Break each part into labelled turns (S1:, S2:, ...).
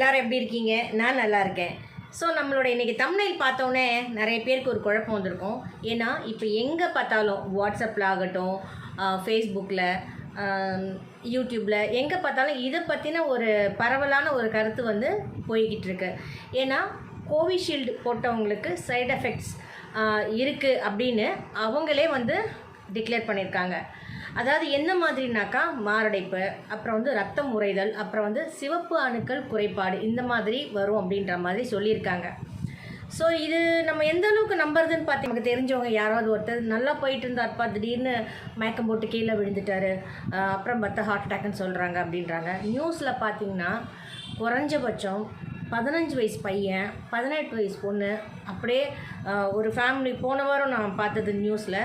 S1: எல்லாரும் எப்படி இருக்கீங்க? நான் நல்லா இருக்கேன். ஸோ நம்மளோட இன்றைக்கி தமிழில் பார்த்தோன்னே நிறைய பேருக்கு ஒரு குழப்பம் வந்திருக்கும். ஏன்னா இப்போ எங்கே பார்த்தாலும் வாட்ஸ்அப்பில் ஆகட்டும் ஃபேஸ்புக்கில் யூடியூப்பில் எங்கே பார்த்தாலும் இதை பற்றின ஒரு பரவலான ஒரு கருத்து வந்து போய்கிட்டு இருக்கு. ஏன்னா கோவிஷீல்டு போட்டவங்களுக்கு சைடு எஃபெக்ட்ஸ் இருக்குது அப்படின்னு அவங்களே வந்து டிக்ளேர் பண்ணியிருக்காங்க. அதாவது என்ன மாதிரினாக்கா மாரடைப்பு அப்புறம் வந்து ரத்தம் உறைதல் அப்புறம் வந்து சிவப்பு அணுக்கள் குறைபாடு இந்த மாதிரி வரும் அப்படின்ற மாதிரி சொல்லியிருக்காங்க. ஸோ இது நம்ம எந்த அளவுக்கு நம்புறதுன்னு பார்த்து நமக்கு தெரிஞ்சவங்க யாராவது ஒருத்தர் நல்லா போயிட்டு இருந்தார்ப்பா திடீர்னு மயக்கம் போட்டு கீழே விழுந்துட்டாரு அப்புறம் பார்த்தா ஹார்ட் அட்டாக்னு சொல்கிறாங்க அப்படின்றாங்க. நியூஸில் பார்த்தீங்கன்னா குறைஞ்சபட்சம் பதினஞ்சு வயசு பையன் பதினெட்டு வயசு பொண்ணு அப்படியே ஒரு ஃபேமிலி போன வாரம் நான் பார்த்தது நியூஸில்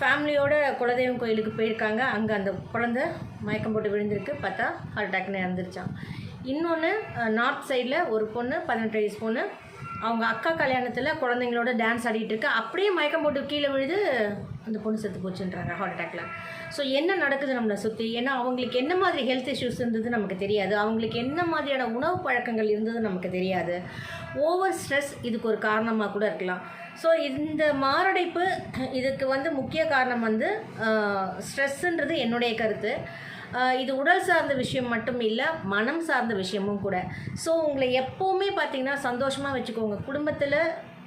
S1: ஃபேமிலியோட குலதெய்வம் கோயிலுக்கு போயிருக்காங்க. அங்கே அந்த குழந்தை மயக்கம் போட்டு விழுந்திருக்கு. பார்த்தா ஹார்ட் அட்டாக்னு இறந்துருச்சான் இன்னொன்று நார்த் சைடில் ஒரு பொண்ணு பதினெட்டு வயசு பொண்ணு அவங்க அக்கா கல்யாணத்தில் குழந்தைங்களோட டான்ஸ் ஆடிட்டு இருக்கு. அப்படியே மயக்கம் போட்டு கீழே விழுது அந்த பொண்ணு செத்து போச்சுன்றாங்க ஹார்ட் அட்டாக்ல ஸோ என்ன நடக்குது நம்மளை சுற்றி ஏன்னா அவங்களுக்கு என்ன மாதிரி ஹெல்த் இஷ்யூஸ் இருந்தது நமக்கு தெரியாது. அவங்களுக்கு என்ன மாதிரியான உணவு பழக்கங்கள் இருந்தது நமக்கு தெரியாது. ஓவர் ஸ்ட்ரெஸ் இதுக்கு ஒரு காரணமாக கூட இருக்கலாம். ஸோ இந்த மாரடைப்பு இதுக்கு வந்து முக்கிய காரணம் வந்து ஸ்ட்ரெஸ்ஸுன்றது என்னுடைய கருத்து. இது உடல் சார்ந்த விஷயம் மட்டும் இல்லை மனம் சார்ந்த விஷயமும் கூட. ஸோ உங்களை எப்போவுமே பார்த்திங்கன்னா சந்தோஷமாக வச்சுக்கோங்க. குடும்பத்தில்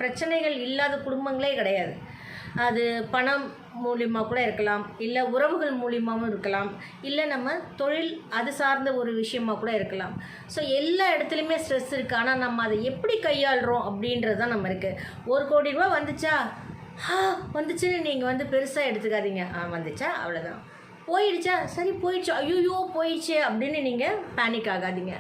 S1: பிரச்சனைகள் இல்லாத குடும்பங்களே கிடையாது. அது பணம் மூலியமாக கூட இருக்கலாம் இல்லை உறவுகள் மூலியமாகவும் இருக்கலாம் இல்லை நம்ம தொழில் அது சார்ந்த ஒரு விஷயமாக கூட இருக்கலாம். ஸோ எல்லா இடத்துலையுமே ஸ்ட்ரெஸ் இருக்குது ஆனால் நம்ம அதை எப்படி கையாளுறோம் அப்படின்றது தான் நம்ம இருக்குது ஒரு கோடி ரூபா வந்துச்சா? ஹா வந்துச்சுன்னு நீங்கள் வந்து பெருசாக எடுத்துக்காதீங்க. ஆ வந்துச்சா? அவ்வளோதான் போயிடுச்சா? சரி போயிடுச்சு. ஐயோ போயிடுச்சு அப்படின்னு நீங்கள் பேனிக் ஆகாதீங்க.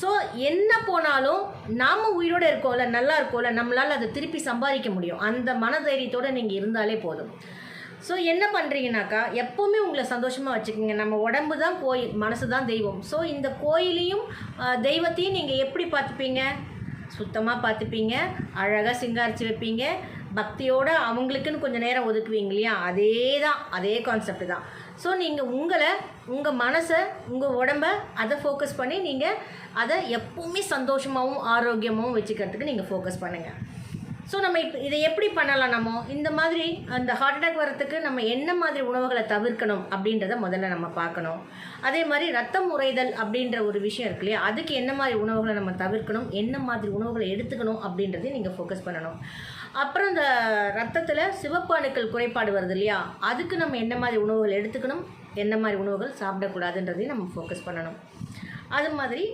S1: ஸோ என்ன போனாலும் நாம் உயிரோடு இருக்கோம்ல நல்லா இருக்கோம்ல நம்மளால் அதை திருப்பி சம்பாதிக்க முடியும். அந்த மனதைரியத்தோடு நீங்கள் இருந்தாலே போதும். ஸோ என்ன பண்ணுறீங்கனாக்கா எப்போவுமே உங்களை சந்தோஷமாக வச்சுக்கோங்க. நம்ம உடம்பு தான் கோயில் மனசு தான் தெய்வம். ஸோ இந்த கோயிலையும் தெய்வத்தையும் நீங்கள் எப்படி பார்த்துப்பீங்க? சுத்தமாக பார்த்துப்பீங்க. அழகாக சிங்காரிச்சு வைப்பீங்க. பக்தியோட அவங்களுக்குன்னு கொஞ்சம் நேரம் ஒதுக்குவீங்க இல்லையா? அதே தான் அதே கான்செப்ட் தான். ஸோ நீங்கள் உங்களை உங்கள் மனசை உங்கள் உடம்ப அதை ஃபோக்கஸ் பண்ணி நீங்கள் அதை எப்பவுமே சந்தோஷமாகவும் ஆரோக்கியமாகவும் வச்சுக்கிறதுக்கு நீங்கள் ஃபோக்கஸ் பண்ணுங்கள் ஸோ நம்ம இப்போ இதை எப்படி பண்ணலாம் நம்ம? இந்த மாதிரி அந்த ஹார்ட் அட்டாக் வரத்துக்கு நம்ம என்ன மாதிரி உணவுகளை தவிர்க்கணும் அப்படின்றத முதல்ல நம்ம பார்க்கணும். அதே மாதிரி ரத்தம் உறைதல் அப்படின்ற ஒரு விஷயம் இருக்கு இல்லையா? அதுக்கு என்ன மாதிரி உணவுகளை நம்ம தவிர்க்கணும்? என்ன மாதிரி உணவுகளை எடுத்துக்கணும் அப்படின்றதையும் நீங்கள் ஃபோக்கஸ் பண்ணணும். அப்புறம் இந்த ரத்தத்தில் சிவப்பு அணுக்கள் குறைபாடு வருது இல்லையா? அதுக்கு நம்ம என்ன மாதிரி உணவுகள் எடுத்துக்கணும்? என்ன மாதிரி உணவுகள் சாப்பிடக்கூடாதுன்றதையும் நம்ம ஃபோக்கஸ் பண்ணணும். அது மாதிரி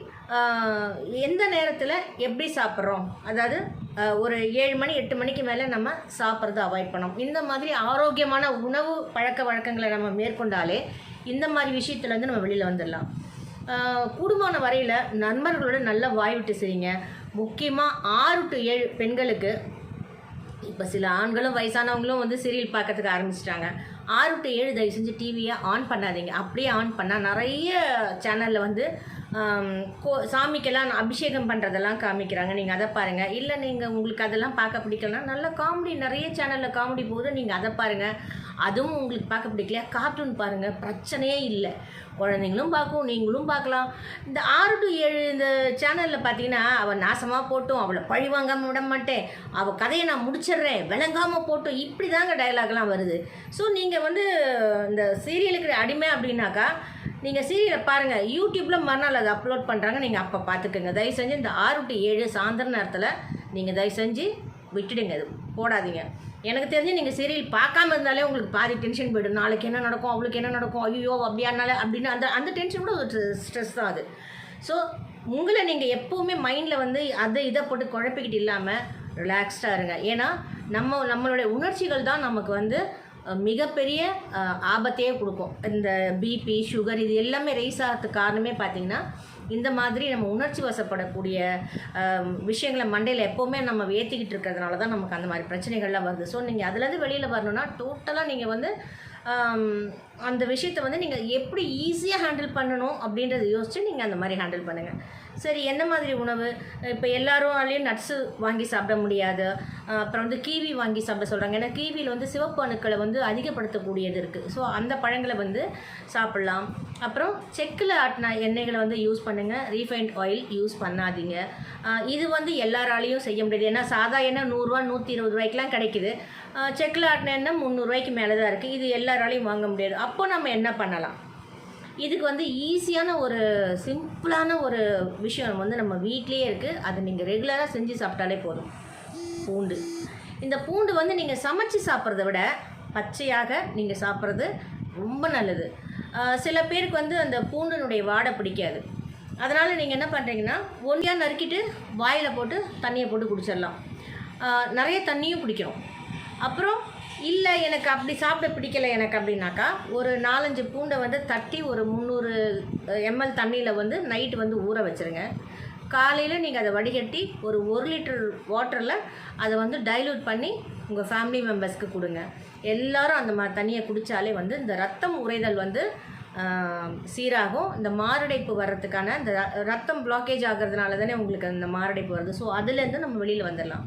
S1: எந்த நேரத்தில் எப்படி சாப்பிட்றோம்? அதாவது ஒரு ஏழு மணி எட்டு மணிக்கு மேலே நம்ம சாப்பிட்றத அவாய்ட் பண்ணோம் இந்த மாதிரி ஆரோக்கியமான உணவு பழக்க வழக்கங்களை நம்ம மேற்கொண்டாலே இந்த மாதிரி விஷயத்துலேருந்து நம்ம வெளியில் வந்துடலாம். குடும்பம் கூடுமான வரையில் நண்பர்களோட நல்லா வாய்விட்டு செய்யுங்க முக்கியமாக ஆறு டு ஏழு பெண்களுக்கு இப்போ சில ஆண்களும் வயசானவங்களும் வந்து சீரியல் பார்க்கறதுக்கு ஆரம்பிச்சிட்டாங்க. ஆறு டு ஏழு தயவு செஞ்சு டிவியை ஆன் பண்ணாதீங்க. அப்படியே ஆன் பண்ணால் நிறைய சேனலில் வந்து கோ சாமிக்கெல்லாம் அபிஷேகம் பண்ணுறதெல்லாம் காமிக்கிறாங்க. நீங்கள் அதை பாருங்கள் இல்லை நீங்கள் உங்களுக்கு அதெல்லாம் பார்க்க பிடிக்கலனா நல்ல காமெடி நிறைய சேனலில் காமெடி போகுது நீங்கள் அதை பாருங்கள் அதுவும் உங்களுக்கு பார்க்க பிடிக்கலையா? கார்ட்டூன் பாருங்கள் பிரச்சனையே இல்லை. குழந்தைங்களும் பார்க்கும் நீங்களும் பார்க்கலாம். இந்த ஆறு டு ஏழு இந்த சேனலில் பார்த்தீங்கன்னா அவள் நாசமாக போட்டும் அவளை பழி வாங்காமல் விட மாட்டேன். அவள் கதையை நான் முடிச்சிடுறேன் விளங்காமல் போட்டும் இப்படி தாங்க டயலாக்லாம் வருது. ஸோ நீங்கள் வந்து இந்த சீரியலுக்கு அடிமை அப்படின்னாக்கா நீங்கள் சீரியலை பாருங்கள் யூடியூப்பில் மறுநாள் அதை அப்லோட் பண்ணுறாங்க நீங்கள் அப்போ பார்த்துக்கோங்க. தயவு செஞ்சு இந்த ஆறு டு ஏழு சாயந்தர நேரத்தில் நீங்கள் தயவு செஞ்சு விட்டுடுங்க அது போடாதீங்க. எனக்கு தெரிஞ்சு நீங்கள் சீரியல் பார்க்காம இருந்தாலே உங்களுக்கு பாதி டென்ஷன் போய்டும். நாளைக்கு என்ன நடக்கும் அவளுக்கு என்ன நடக்கும் ஐயோ அப்படியானால அப்படின்னு அந்த அந்த டென்ஷன் கூட ஒரு ஸ்ட்ரெஸ் தான் அது. ஸோ உங்களை நீங்கள் எப்போவுமே மைண்டில் வந்து அதை இதை போட்டு குழப்பிக்கிட்டு இல்லாமல் ரிலாக்ஸ்டாக இருங்க. ஏன்னா நம்ம நம்மளுடைய உணர்ச்சிகள் தான் நமக்கு வந்து மிகப்பெரிய ஆபத்தையே கொடுக்கும். இந்த பிபி சுகர் இது எல்லாமே ரைஸ் ஆகிறதுக்கு காரணமே பார்த்திங்கன்னா இந்த மாதிரி நம்ம உணர்ச்சி வசப்படக்கூடிய விஷயங்களை மண்டையில் எப்போவுமே நம்ம ஏற்றிக்கிட்டு இருக்கிறதுனால தான் நமக்கு அந்த மாதிரி பிரச்சனைகள்லாம் வருது. ஸோ நீங்கள் அதுலேருந்து வெளியில் வரணும்னா டோட்டலாக நீங்கள் வந்து அந்த விஷயத்தை வந்து நீங்கள் எப்படி ஈஸியாக ஹேண்டில் பண்ணணும் அப்படின்றத யோசித்து நீங்கள் அந்த மாதிரி ஹேண்டில் பண்ணுங்கள் சரி என்ன மாதிரி உணவு? இப்போ எல்லாரும் நட்ஸு வாங்கி சாப்பிட முடியாது. அப்புறம் வந்து கீவி வாங்கி சாப்பிட சொல்கிறாங்க ஏன்னா கீவியில் வந்து சிவப்பு அணுக்களை வந்து அதிகப்படுத்தக்கூடியது இருக்குது ஸோ அந்த பழங்களை வந்து சாப்பிட்லாம். அப்புறம் செக்கில் ஆட்டின எண்ணெய்களை வந்து யூஸ் பண்ணுங்கள் ரீஃபைண்ட் ஆயில் யூஸ் பண்ணாதீங்க. இது வந்து எல்லாராலையும் செய்ய முடியாது. ஏன்னா சாதா எண்ணெய் நூறுரூவா நூற்றி இருபது ரூபாய்க்குலாம் கிடைக்குது செக்கில் ஆட்டின எண்ணெய் முந்நூறுரூவாய்க்கு மேலே தான் இருக்குது இது எல்லாராலையும் வாங்க முடியாது. அப்போ நம்ம என்ன பண்ணலாம்? இதுக்கு வந்து ஈஸியான ஒரு சிம்பிளான ஒரு விஷயம் வந்து நம்ம வீட்லேயே இருக்குது அதை நீங்கள் ரெகுலராக செஞ்சு சாப்பிட்டாலே போதும். பூண்டு. இந்த பூண்டு வந்து நீங்கள் சமைச்சு சாப்பிட்றத விட பச்சையாக நீங்கள் சாப்பிட்றது ரொம்ப நல்லது. சில பேருக்கு வந்து அந்த பூண்டினுடைய வாடை பிடிக்காது. அதனால் நீங்கள் என்ன பண்ணுறீங்கன்னா ஒன்றியாக நறுக்கிட்டு வாயில் போட்டு தண்ணியை போட்டு குடிச்சிடலாம். நிறைய தண்ணியும் பிடிக்கும் அப்புறம் இல்லை எனக்கு அப்படி சாப்பிட பிடிக்கல எனக்கு அப்படின்னாக்கா ஒரு நாலஞ்சு பூண்டை வந்து தட்டி ஒரு முந்நூறு எம்எல் தண்ணியில் வந்து நைட்டு வந்து ஊற வச்சுருங்க. காலையில் நீங்கள் அதை வடிகட்டி ஒரு ஒரு லிட்டர் வாட்டரில் அதை வந்து டைல்யூட் பண்ணி உங்கள் ஃபேமிலி மெம்பர்ஸ்க்கு கொடுங்க. எல்லாரும் அந்த மாதிரி தண்ணியை குடித்தாலே வந்து இந்த ரத்தம் உறைதல் வந்து சீராகும். இந்த மாரடைப்பு வர்றதுக்கான இந்த ரத்தம் பிளாக்கேஜ் ஆகிறதுனால தானே உங்களுக்கு அந்த மாரடைப்பு வருது. ஸோ அதுலேருந்து நம்ம வெளியில் வந்துடலாம்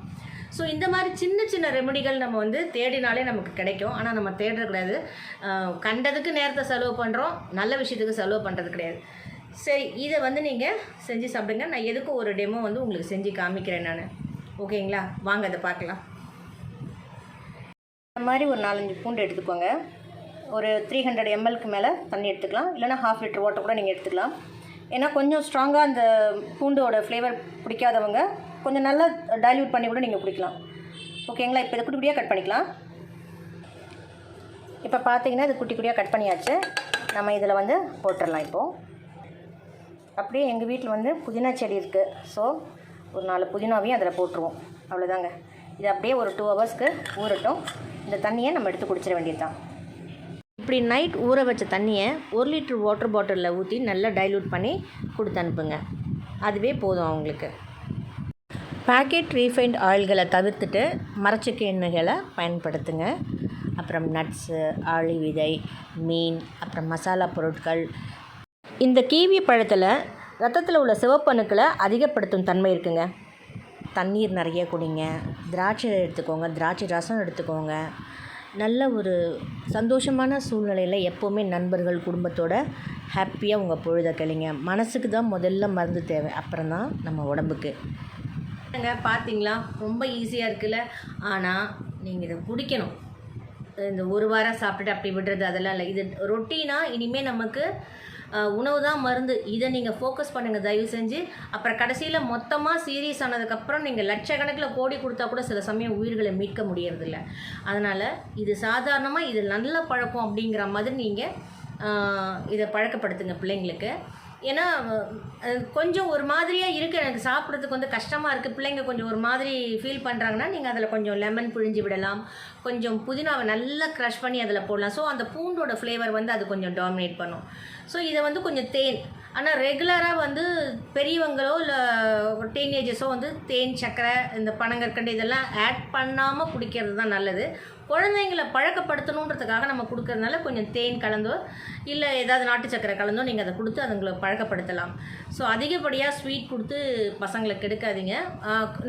S1: ஸோ இந்த மாதிரி சின்ன சின்ன ரெமெடிகள் நம்ம வந்து தேடினாலே நமக்கு கிடைக்கும். ஆனால் நம்ம தேடுறது கிடையாது. கண்டதுக்கு நேரத்தை செலவு பண்ணுறோம் நல்ல விஷயத்துக்கு செலவு பண்ணுறது கிடையாது. சரி இதை வந்து நீங்கள் செஞ்சு சாப்பிடுங்க. நான் எதுக்கும் ஒரு டெமோ வந்து உங்களுக்கு செஞ்சு காமிக்கிறேன் நான். ஓகேங்களா? வாங்க அதை பார்க்கலாம். இந்த மாதிரி ஒரு நாலஞ்சு பூண்டு எடுத்துக்கோங்க. ஒரு த்ரீ ஹண்ட்ரட் எம்எல்க்கு மேலே தண்ணி எடுத்துக்கலாம். இல்லைனா ஹாஃப் லிட்டர் வாட்டர் கூட நீங்கள் எடுத்துக்கலாம். ஏன்னா கொஞ்சம் ஸ்ட்ராங்காக அந்த பூண்டோட ஃப்ளேவர் பிடிக்காதவங்க கொஞ்சம் நல்லா டைல்யூட் பண்ணி கூட நீங்கள் குடிக்கலாம். ஓகேங்களா இப்போ இதை குட்டி குட்டியாக கட் பண்ணிக்கலாம். இப்போ பார்த்தீங்கன்னா இது குட்டி குட்டியாக கட் பண்ணியாச்சு. நம்ம இதில் வந்து போட்டுடலாம் இப்போது அப்படியே எங்கள் வீட்டில் வந்து புதினா செடி இருக்குது ஸோ ஒரு நாலு புதினாவையும் அதில் போட்டுருவோம். அவ்வளோதாங்க இது அப்படியே ஒரு டூ ஹவர்ஸ்க்கு ஊறட்டும். இந்த தண்ணியை நம்ம எடுத்து குடிச்சிட வேண்டியது தான் இப்படி நைட் ஊற வச்ச தண்ணியை ஒரு லிட்டர் வாட்டர் பாட்டிலில் ஊற்றி நல்லா டைல்யூட் பண்ணி கொடுத்து அனுப்புங்க. அதுவே போதும் அவங்களுக்கு. பேக்கெட் ரீஃபைண்ட் ஆயில்களை தவிர்த்துட்டு மரச்செக்கு எண்ணெய்களை பயன்படுத்துங்க. அப்புறம் நட்ஸு ஆளி விதை மீன் அப்புறம் மசாலா பொருட்கள். இந்த கீவி பழத்தில் ரத்தத்தில் உள்ள சிவப்பணுக்களை அதிகப்படுத்தும் தன்மை இருக்குங்க. தண்ணீர் நிறைய குடிங்க. திராட்சை எடுத்துக்கோங்க. திராட்சை ரசம் எடுத்துக்கோங்க. நல்ல ஒரு சந்தோஷமான சூழ்நிலையில் எப்போவுமே நண்பர்கள் குடும்பத்தோட ஹாப்பியாக உங்கள் பொழுத கழிங்க. மனசுக்கு தான் முதல்ல மருந்து தேவை. அப்புறம் தான் நம்ம உடம்புக்கு. பார்த்தீங்களா ரொம்ப ஈஸியாக இருக்குல்ல? ஆனால் நீங்கள் இதை குடிக்கணும். இந்த ஒரு வாரம் சாப்பிட்டுட்டு அப்படி விடுறது அதெல்லாம் இல்லை. இது ரொட்டீனாக இனிமேல் நமக்கு உணவு தான் மருந்து. இதை நீங்கள் ஃபோக்கஸ் பண்ணுங்கள் தயவு செஞ்சு. அப்புறம் கடைசியில் மொத்தமாக சீரியஸ் ஆனதுக்கப்புறம் நீங்கள் லட்சக்கணக்கில் கோடி கொடுத்தா கூட சில சமயம் உயிர்களை மீட்க முடியறதில்ல. அதனால் இது சாதாரணமாக இது நல்ல பழக்கம் அப்படிங்கிற மாதிரி நீங்கள் இதை பழக்கப்படுத்துங்க பிள்ளைங்களுக்கு. ஏன்னா கொஞ்சம் ஒரு மாதிரியாக இருக்குது எனக்கு சாப்பிட்றதுக்கு வந்து கஷ்டமாக இருக்குது பிள்ளைங்க கொஞ்சம் ஒரு மாதிரி ஃபீல் பண்ணுறாங்கன்னா நீங்கள் அதில் கொஞ்சம் லெமன் பிழிஞ்சு விடலாம். கொஞ்சம் புதினாவை நல்லா க்ரஷ் பண்ணி அதில் போடலாம். ஸோ அந்த பூண்டோட ஃப்ளேவர் வந்து அது கொஞ்சம் டாமினேட் பண்ணும். ஸோ இதை வந்து கொஞ்சம் தேன். ஆனால் ரெகுலராக வந்து பெரியவங்களோ இல்லை டீனேஜர்ஸோ வந்து தேன் சர்க்கரை இந்த பனங்கற்கண்டு இதெல்லாம் ஆட் பண்ணாமல் குடிக்கிறது தான் நல்லது. குழந்தைங்களை பழக்கப்படுத்தணுன்றதுக்காக நம்ம கொடுக்கறதுனால கொஞ்சம் தேன் கலந்தோ இல்லை ஏதாவது நாட்டு சக்கரை கலந்தோ நீங்கள் அதை கொடுத்து அதுங்களை பழக்கப்படுத்தலாம். ஸோ அதிகப்படியாக ஸ்வீட் கொடுத்து பசங்களை கெடுக்காதீங்க.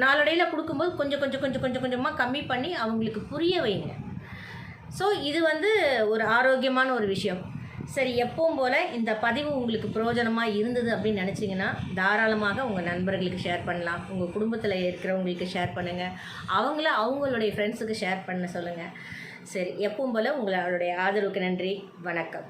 S1: நாளடையில் கொடுக்கும்போது கொஞ்சம் கொஞ்சம் கொஞ்சம் கொஞ்சம் கொஞ்சமாக கம்மி பண்ணி அவங்களுக்கு புரிய வைங்க. ஸோ இது வந்து ஒரு ஆரோக்கியமான ஒரு விஷயம். சரி எப்பவும் போல் இந்த பதிவு உங்களுக்கு பிரயோஜனமாக இருந்தது அப்படின்னு நினச்சிங்கன்னா தாராளமாக உங்கள் நண்பர்களுக்கு ஷேர் பண்ணலாம். உங்கள் குடும்பத்தில் இருக்கிறவங்களுக்கு ஷேர் பண்ணுங்கள் அவங்கள அவங்களுடைய ஃப்ரெண்ட்ஸுக்கு ஷேர் பண்ண சொல்லுங்கள் சரி எப்பவும் போல் உங்களுடைய ஆதரவுக்கு நன்றி. வணக்கம்.